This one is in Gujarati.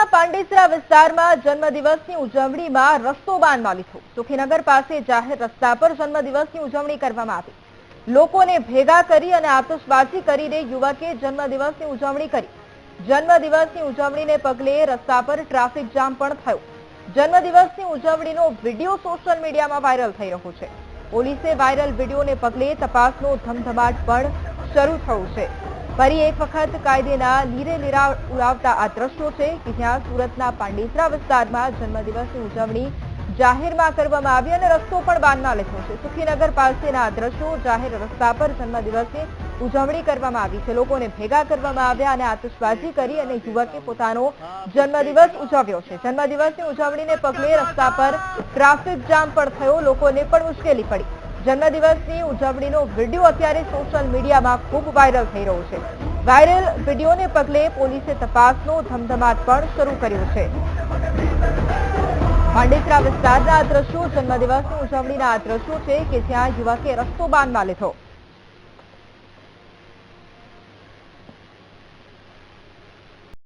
સુરતના પાંડેસરા વિસ્તારમાં જન્મદિવસની ઉજવણીમાં રસ્તો બાંધવા લીધો સુખીનગર પાસે જાહેર રસ્તા પર જન્મદિવસની ઉજવણી કરવામાં આવી. લોકોને ભેગા કરી અને આતશબાજી કરીને યુવકે જન્મદિવસની ઉજવણી કરી. જન્મદિવસની ઉજવણીને પગલે રસ્તા પર ટ્રાફિક જામ પણ થયો. જન્મદિવસની ઉજવણીનો વીડિયો સોશિયલ મીડિયામાં વાયરલ થઈ રહ્યો છે. પોલીસે વાયરલ વિડીયોને પગલે તપાસનો ધમધમાટ પણ શરૂ થયો છે. ફરી એક વખત કાયદેના લીરે લીરા ઉડાવતા આ દ્રશ્યો છે કે જ્યાં સુરતના પાંડેસરા વિસ્તારમાં જન્મદિવસની ઉજવણી જાહેરમાં કરવામાં આવી અને રસ્તો પણ બાનમાં લખ્યો છે. સુખીનગર પાસેના આ દ્રશ્યો જાહેર રસ્તા પર જન્મદિવસની ઉજવણી કરવામાં આવી છે. લોકોને ભેગા કરવામાં આવ્યા અને આતશબાજી કરી અને યુવકે પોતાનો જન્મદિવસ ઉજવ્યો છે. જન્મદિવસની ઉજવણીને પગલે રસ્તા પર ટ્રાફિક જામ પણ થયો. લોકોને પણ મુશ્કેલી પડી. જન્મદિવસની ઉજવણીનો વીડિયો અત્યારે સોશિયલ મીડિયામાં ખૂબ વાયરલ થઈ રહ્યો છે. વાયરલ વિડીયોને પગલે પોલીસે તપાસનો ધમધમાટ પણ શરૂ કર્યો છે. પાંડેસરા વિસ્તારના આ દ્રશ્યો જન્મદિવસની ઉજવણીના આ દ્રશ્યો છે કે જ્યાં યુવકે રસ્તો બાંધવા લીધો.